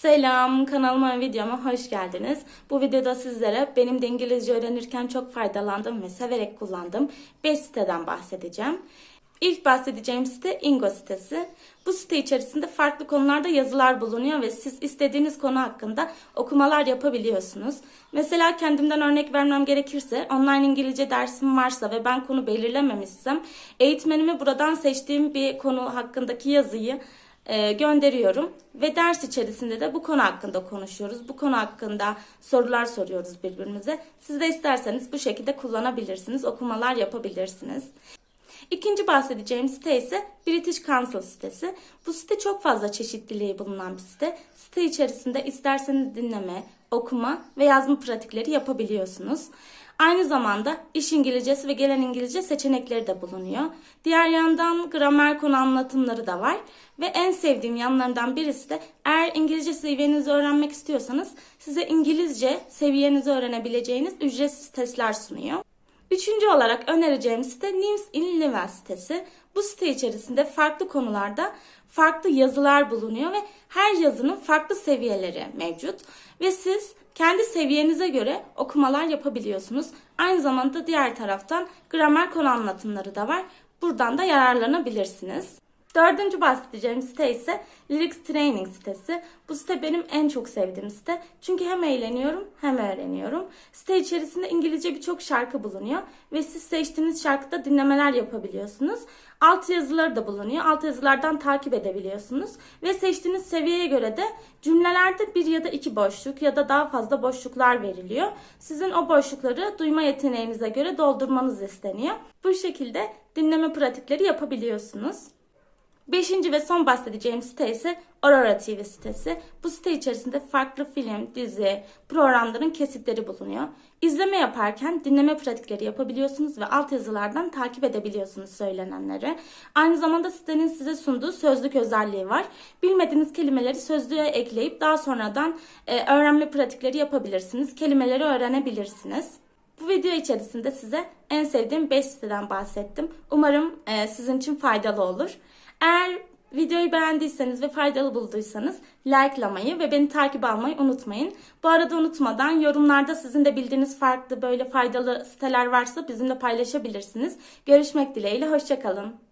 Selam, kanalıma ve videoma hoş geldiniz. Bu videoda sizlere benim de İngilizce öğrenirken çok faydalandığım ve severek kullandığım 5 siteden bahsedeceğim. İlk bahsedeceğim site Ingo sitesi. Bu site içerisinde farklı konularda yazılar bulunuyor ve siz istediğiniz konu hakkında okumalar yapabiliyorsunuz. Mesela kendimden örnek vermem gerekirse online İngilizce dersim varsa ve ben konu belirlememişsem eğitmenime buradan seçtiğim bir konu hakkındaki yazıyı e, gönderiyorum ve ders içerisinde de bu konu hakkında konuşuyoruz. Bu konu hakkında sorular soruyoruz birbirimize. Siz de isterseniz bu şekilde kullanabilirsiniz, okumalar yapabilirsiniz. İkinci bahsedeceğim site ise British Council sitesi. Bu site çok fazla çeşitliliği bulunan bir site. Site içerisinde isterseniz dinleme, okuma ve yazma pratikleri yapabiliyorsunuz. Aynı zamanda iş İngilizcesi ve gelen İngilizce seçenekleri de bulunuyor. Diğer yandan gramer konu anlatımları da var. Ve en sevdiğim yanlarından birisi de eğer İngilizce seviyenizi öğrenmek istiyorsanız size İngilizce seviyenizi öğrenebileceğiniz ücretsiz testler sunuyor. Üçüncü olarak önereceğim site Nims in Leven sitesi. Bu site içerisinde farklı konularda farklı yazılar bulunuyor ve her yazının farklı seviyeleri mevcut. Ve siz kendi seviyenize göre okumalar yapabiliyorsunuz. Aynı zamanda diğer taraftan gramer konu anlatımları da var. Buradan da yararlanabilirsiniz. Dördüncü bahsedeceğim site ise Lyrics Training sitesi. Bu site benim en çok sevdiğim site. Çünkü hem eğleniyorum hem öğreniyorum. Site içerisinde İngilizce birçok şarkı bulunuyor. Ve siz seçtiğiniz şarkıda dinlemeler yapabiliyorsunuz. Alt yazıları da bulunuyor. Alt yazılardan takip edebiliyorsunuz. Ve seçtiğiniz seviyeye göre de cümlelerde bir ya da iki boşluk ya da daha fazla boşluklar veriliyor. Sizin o boşlukları duyma yeteneğinize göre doldurmanız isteniyor. Bu şekilde dinleme pratikleri yapabiliyorsunuz. Beşinci ve son bahsedeceğim site ise Aurora TV sitesi. Bu site içerisinde farklı film, dizi, programların kesitleri bulunuyor. İzleme yaparken dinleme pratikleri yapabiliyorsunuz ve altyazılardan takip edebiliyorsunuz söylenenleri. Aynı zamanda sitenin size sunduğu sözlük özelliği var. Bilmediğiniz kelimeleri sözlüğe ekleyip daha sonradan e, öğrenme pratikleri yapabilirsiniz. Kelimeleri öğrenebilirsiniz. Bu video içerisinde size en sevdiğim 5 siteden bahsettim. Umarım e, sizin için faydalı olur. Eğer videoyu beğendiyseniz ve faydalı bulduysanız likelamayı ve beni takip almayı unutmayın. Bu arada unutmadan yorumlarda sizin de bildiğiniz farklı böyle faydalı siteler varsa bizimle paylaşabilirsiniz. Görüşmek dileğiyle, hoşçakalın.